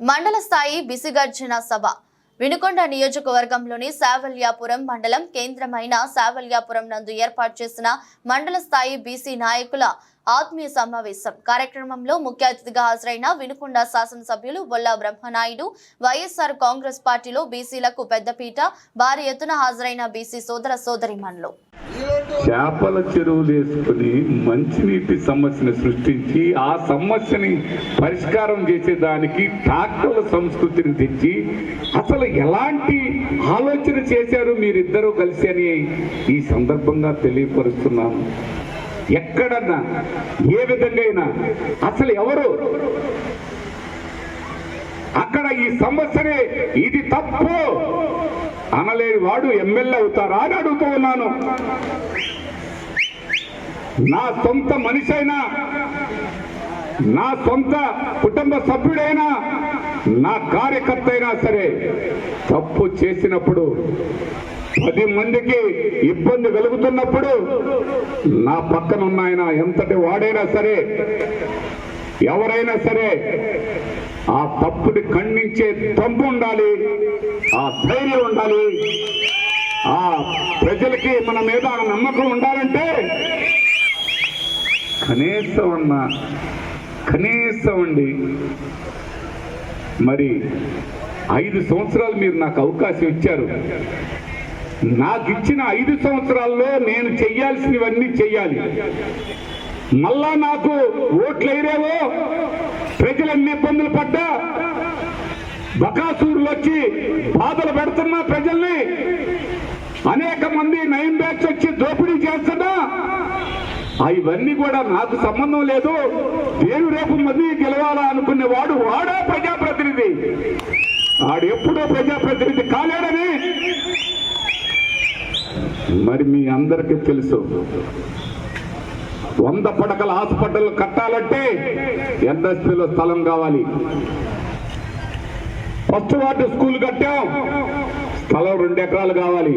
మండల స్థాయి బిసిగర్జన సభ. వినుకొండ నియోజకవర్గంలోని సావల్యాపురం మండలం కేంద్రమైన సావల్యాపురం నందు ఏర్పాటు చేసిన మండల స్థాయి బీసీ నాయకుల ఆత్మీయ సమావేశం. కార్యక్రమంలో ముఖ్య అతిథిగా హాజరైన వినుకొండ శాసనసభ్యులు బొల్లా బ్రహ్మనాయుడు వైఎస్ఆర్ కాంగ్రెస్ పార్టీలో బీసీలకు పెద్దపీట భారీ ఎత్తున హాజరైన బీసీ సోదర సోదరిమణులు. చేపల చెరువులు వేసుకుని మంచినీటి సమస్యను సృష్టించి ఆ సమస్యని పరిష్కారం చేసేదానికి ట్రాక్టర్ల సంస్కృతిని తెచ్చి అసలు ఎలాంటి ఆలోచన చేశారు మీరిద్దరూ కలిసి అని ఈ సందర్భంగా తెలియపరుస్తున్నాను. ఎక్కడన్నా ఏ విధంగా అయినా అసలు ఎవరు? అక్కడ ఈ సమస్యనే ఇది తప్పు. అనలేని వాడు ఎమ్మెల్యే అవుతారా అని అడుగుతూ ఉన్నాను. నా సొంత మనిషి అయినా నా సొంత కుటుంబ సభ్యుడైనా నా కార్యకర్త అయినా సరే తప్పు చేసినప్పుడు పది మందికి ఇబ్బంది కలుగుతున్నప్పుడు నా పక్కన ఉన్న ఆయన ఎంతటి వాడైనా సరే ఎవరైనా సరే ఆ తప్పుని ఖండించే తప్పు ఉండాలి. ఆ ధైర్యం ఉండాలి. ఆ ప్రజలకి మన మీద ఆ నమ్మకం ఉండాలంటే కనీసం అన్న కనీసం అండి. మరి ఐదు సంవత్సరాలు మీరు నాకు అవకాశం ఇచ్చారు. నాకు ఇచ్చిన ఐదు సంవత్సరాల్లో నేను చెయ్యాల్సినవన్నీ చెయ్యాలి మళ్ళా నాకు ఓట్లు ఎయిరేవో ప్రజలు ఎన్ని ఇబ్బందులు పడ్డా బకాసూరులు వచ్చి బాధలు పెడుతున్నా ప్రజల్ని. అనేక మంది నయం బ్యాచ్ వచ్చి దోపిడీ చేస్తున్నా. ఇవన్నీ కూడా నాకు సంబంధం లేదు. నేను రేపు మంది గెలవాలా అనుకునే వాడు వాడా ప్రజాప్రతినిధి. వాడు ఎప్పుడో ప్రజాప్రతినిధి కాలేడని. మరి మీ అందరికీ తెలుసు. వంద పడకల హాస్పిటల్ కట్టాలంటే ఎన్ఎస్పీలో స్థలం కావాలి. ఫస్ట్ వార్డు స్కూల్ కట్టాం. స్థలం రెండు ఎకరాలు కావాలి.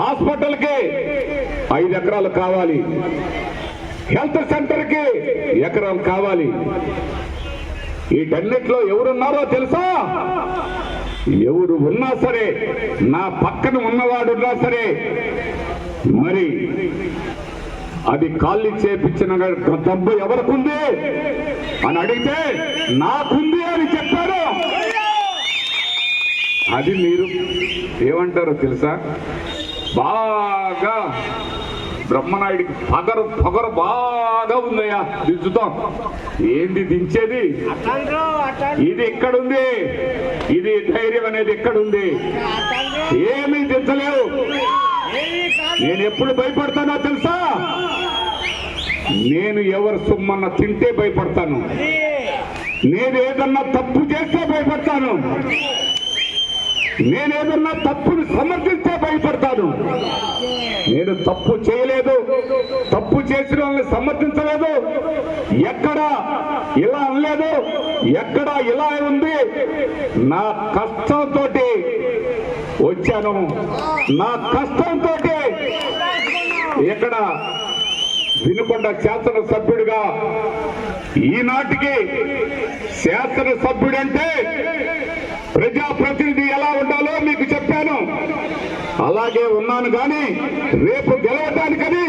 హాస్పిటల్కి ఐదు ఎకరాలు కావాలి. హెల్త్ సెంటర్కి ఎకరం కావాలి. వీటన్నిటిలో ఎవరున్నారో తెలుసా? ఎవరు ఉన్నా సరే నా పక్కన ఉన్నవాడు ఉన్నా సరే మరి అది ఖాళీ చేపించిన డబ్బు ఎవరికుంది? అని అడిగితే నాకుంది అని చెప్పారు అది మీరు ఏమంటారో తెలుసా? బాగా బ్రహ్మనాయుడికి పగరు పగరు బాగా ఉందయ్యా. దించుతాం. ఏంది దించేది? ఇది ఎక్కడుంది? ఇది ధైర్యం అనేది ఎక్కడుంది? ఏమీ దించలేవు. నేను ఎప్పుడు భయపడతానో తెలుసా? నేను ఎవరు సొమ్మన్న తింటే భయపడతాను. నేను ఏదన్నా తప్పు చేస్తే భయపడతాను. నేను ఏదన్నా తప్పుని సమర్థిస్తే భయపడతాను. నేను తప్పు చేయలేదు. తప్పు చేసిన వాళ్ళని సమర్థించలేదు. ఎక్కడ ఇలా అనలేదు. ఎక్కడ ఇలా ఉంది. నా కష్టంతో వచ్చాను. నా కష్టంతో ఇక్కడ వినుకొండ శాసనసభ్యుడిగా ఈనాటికి శాసనసభ్యుడంటే ప్రజాప్రతినిధి ఎలా ఉండాలో మీకు చెప్పాను. అలాగే ఉన్నాను కానీ రేపు గెలవటానికని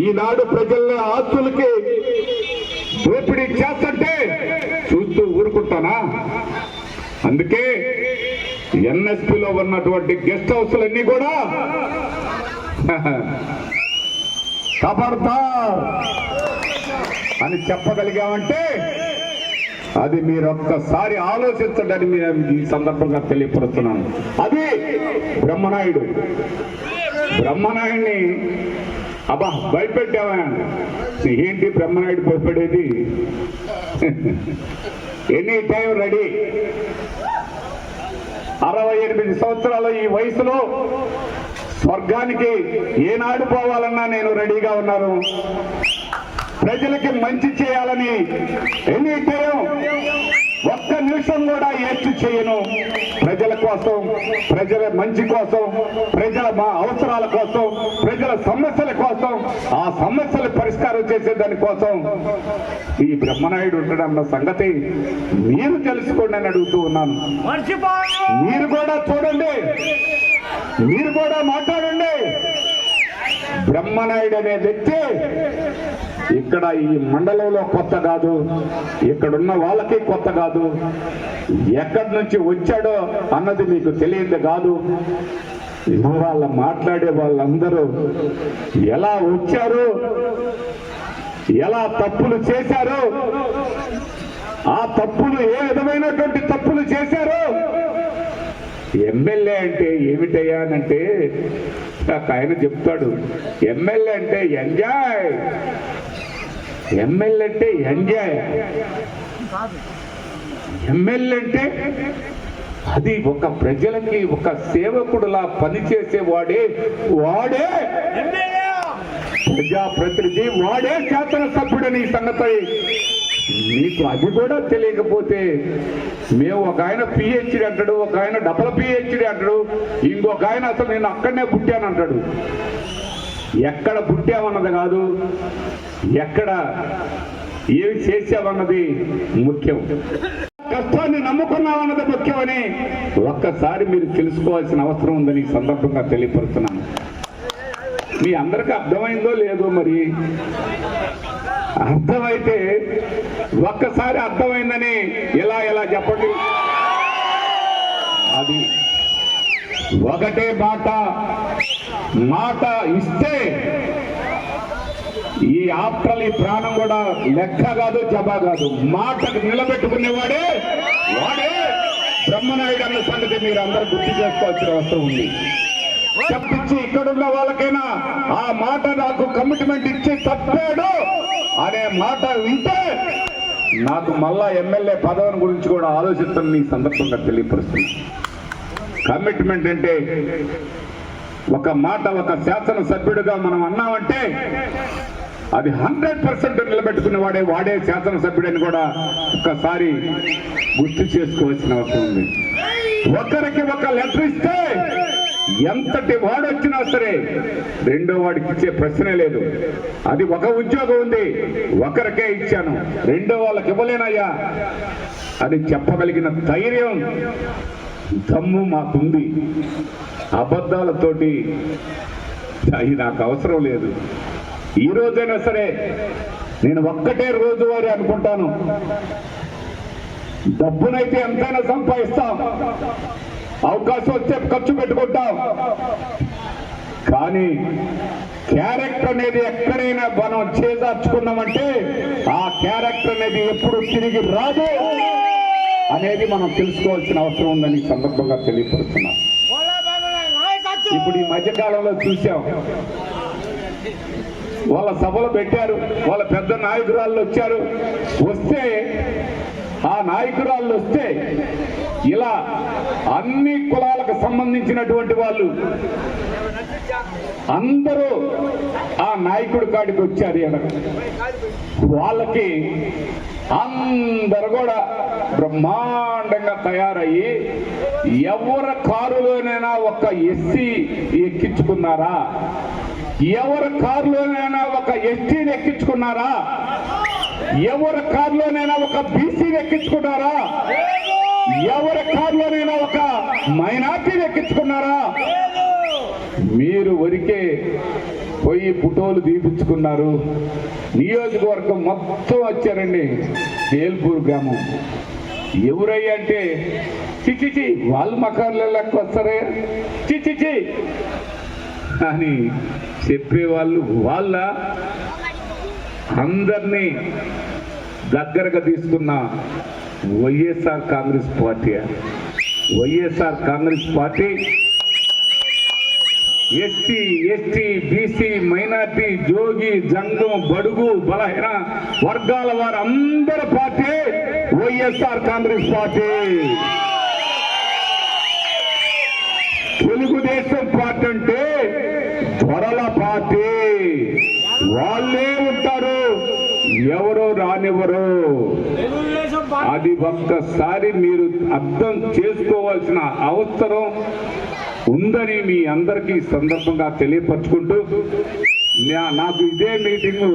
ఈనాడు ప్రజల ఆస్తులకి దోపిడీ చేస్తుంటే చూస్తూ ఊరుకుంటానా? అందుకే ఎన్ఎస్పిలో ఉన్నటువంటి గెస్ట్ హౌస్లన్నీ కూడా ఖబర్దార్ అని చెప్పగలిగామంటే అది మీరు ఒక్కసారి ఆలోచించండి నేను ఈ సందర్భంగా తెలియపరుస్తున్నాను. అది బ్రహ్మనాయుడు. బ్రహ్మనాయుడిని అబ్బా భయపెట్టావా? ఏంటి బ్రహ్మనాయుడు భయపడేది? Any time ready. అరవై ఎనిమిది సంవత్సరాల ఈ వయసులో స్వర్గానికి ఏనాడు పోవాలన్నా నేను రెడీగా ఉన్నాను. ప్రజలకి మంచి చేయాలని ఎన్ని టైం ఒక్క నిమిషం కూడా ఏర్చి చేయను. ప్రజల కోసం ప్రజల మంచి కోసం ప్రజల మా అవసరాల కోసం ప్రజల సమస్యల కోసం ఆ సమస్యల పరిష్కారం చేసే దాని కోసం ఈ బ్రహ్మనాయుడు ఉంటాడన్న సంగతి మీరు తెలుసుకోండి అని అడుగుతూ ఉన్నాను. మీరు కూడా చూడండి. మీరు కూడా మాట్లాడండి. బ్రహ్మనాయుడు అనే వ్యక్తి ఇక్కడ ఈ మండలంలో కొత్త కాదు. ఇక్కడున్న వాళ్ళకి కొత్త కాదు. ఎక్కడి నుంచి వచ్చాడో అన్నది మీకు తెలియదు కాదు. వాళ్ళ మాట్లాడే వాళ్ళందరూ ఎలా వచ్చారు? ఎలా తప్పులు చేశారు? ఆ తప్పులు ఏ విధమైనటువంటి తప్పులు చేశారు? ఎమ్మెల్యే అంటే ఏమిటయ్యా అంటే ఆయన చెప్తాడు ఎమ్మెల్యే అంటే ఎంజాయ్. ఎమ్మెల్యే అంటే ఎంజాయ్. ఎమ్మెల్యే అంటే అది ఒక ప్రజలకి ఒక సేవకుడులా పనిచేసే వాడే వాడే ప్రజాప్రతినిధి వాడే శాసనసభ్యుడని ఈ సంగతి మీకు అది కూడా తెలియకపోతే మేము ఒక ఆయన పిహెచ్డి అంటాడు ఒక ఆయన డబల్ పిహెచ్డి అంటాడు ఇంకొక ఆయన అసలు నేను అక్కడనే పుట్టాను అంటాడు. ఎక్కడ పుట్టామన్నది కాదు ఎక్కడ ఏమి చేసామన్నది ముఖ్యం. కష్టాన్ని నమ్ముకున్నామన్నది ముఖ్యమని ఒక్కసారి మీరు తెలుసుకోవాల్సిన అవసరం ఉందని ఈ సందర్భంగా తెలియపరుస్తున్నాను మీ అందరికీ అర్థమైందో లేదో మరి అర్థమైతే ఒక్కసారి అర్థమైందని ఎలా ఎలా చెప్పండి? అది ఒకటే మాట. మాట ఇస్తే ఈ ఆప్టల్ ప్రాణం కూడా లెక్క కాదు జబా కాదు. మాటకు నిలబెట్టుకునేవాడే వాడే బ్రహ్మనాయుడు అన్న సంగతి మీరు అందరూ గుర్తు చేసుకోవాల్సిన అవసరం ఉంది. చెప్పించి ఇక్కడున్న వాళ్ళకైనా ఆ మాట నాకు కమిట్మెంట్ ఇచ్చి తప్పాడు అనే మాట వింటే నాకు మళ్ళా ఎమ్మెల్యే పదవిని గురించి కూడా ఆలోచిస్తున్న ఈ సందర్భంగా తెలియపరుస్తుంది కమిట్మెంట్ అంటే ఒక మాట ఒక శాసన సభ్యుడిగా మనం అన్నామంటే అది హండ్రెడ్ పర్సెంట్ నిలబెట్టుకున్న వాడే వాడే శాసనసభ్యుడని కూడా ఒక్కసారి గుర్తు చేసుకోవాల్సిన అవసరం ఉంది. ఒకరికి ఒక లెటర్ ఇస్తే ఎంతటి వాడొచ్చినా సరే రెండో వాడికి ఇచ్చే ప్రశ్నే లేదు. అది ఒక ఉద్యోగం ఉంది ఒకరికే ఇచ్చాను. రెండో వాళ్ళకి ఇవ్వలేనయ్యా. అని చెప్పగలిగిన ధైర్యం దమ్ము మాకుంది. అబద్ధాలతోటి అది నాకు అవసరం లేదు. ఈ రోజైనా సరే నేను ఒక్కటే రోజువారి అనుకుంటాను. డబ్బునైతే ఎంతైనా సంపాదిస్తాం. అవకాశం వస్తే ఖర్చు పెట్టుకుంటాం. కానీ క్యారెక్టర్ అనేది ఎక్కడైనా మనం చేదార్చుకున్నామంటే ఆ క్యారెక్టర్ అనేది ఎప్పుడు తిరిగి రాదు అనేది మనం తెలుసుకోవాల్సిన అవసరం ఉందని సందర్భంగా తెలియపరుస్తున్నాం మధ్యకాలంలో చూసాం వాళ్ళ సభలు పెట్టారు. వాళ్ళ పెద్ద నాయకురాళ్ళు వచ్చారు. వస్తే ఆ నాయకురాళ్ళు వస్తే ఇలా అన్ని కులాలకు సంబంధించినటువంటి వాళ్ళు అందరూ ఆ నాయకుడి కాడికి వచ్చారు వాళ్ళకి అందరు కూడా బ్రహ్మాండంగా తయారయ్యి ఎవరి కారులోనైనా ఒక ఎస్సీ ఎక్కించుకున్నారా? ఎవరి కారులోనైనా ఒక ఎస్టీని ఎక్కించుకున్నారా? ఎవరి కారులోనైనా ఒక బీసీని ఎక్కించుకున్నారా? ఎవరి కారులోనైనా ఒక మైనార్టీని ఎక్కించుకున్నారా? మీరు వరికే పోయి ఫోటోలు తీపించుకున్నారు. నియోజకవర్గం మొత్తం వచ్చారండి. తేల్పూర్ గ్రామం. ఎవరయ్య అంటే చిచిచి వాళ్ళు మకాన్ల లెక్క వస్తారే చిచిచి అని చెప్పేవాళ్ళు వాళ్ళ అందరినీ దగ్గరగా తీసుకున్న YSR Congress party. YSR Congress party SC ST BC minority జోగి జంగం బడుగు బలహీన వర్గాల వారు అందరి party YSR Congress party. Telugu Desam party అంటే దొరల పార్టీ. వాళ్ళే ఉంటారు. ఎవరు రానివ్వరు. అది ఒక్కసారి మీరు అర్థం చేసుకోవాల్సిన అవసరం. ఉందని మీ అందరికీ సందర్భంగా తెలియపరచుకుంటూ నా- నాకు ఇదే మీటింగు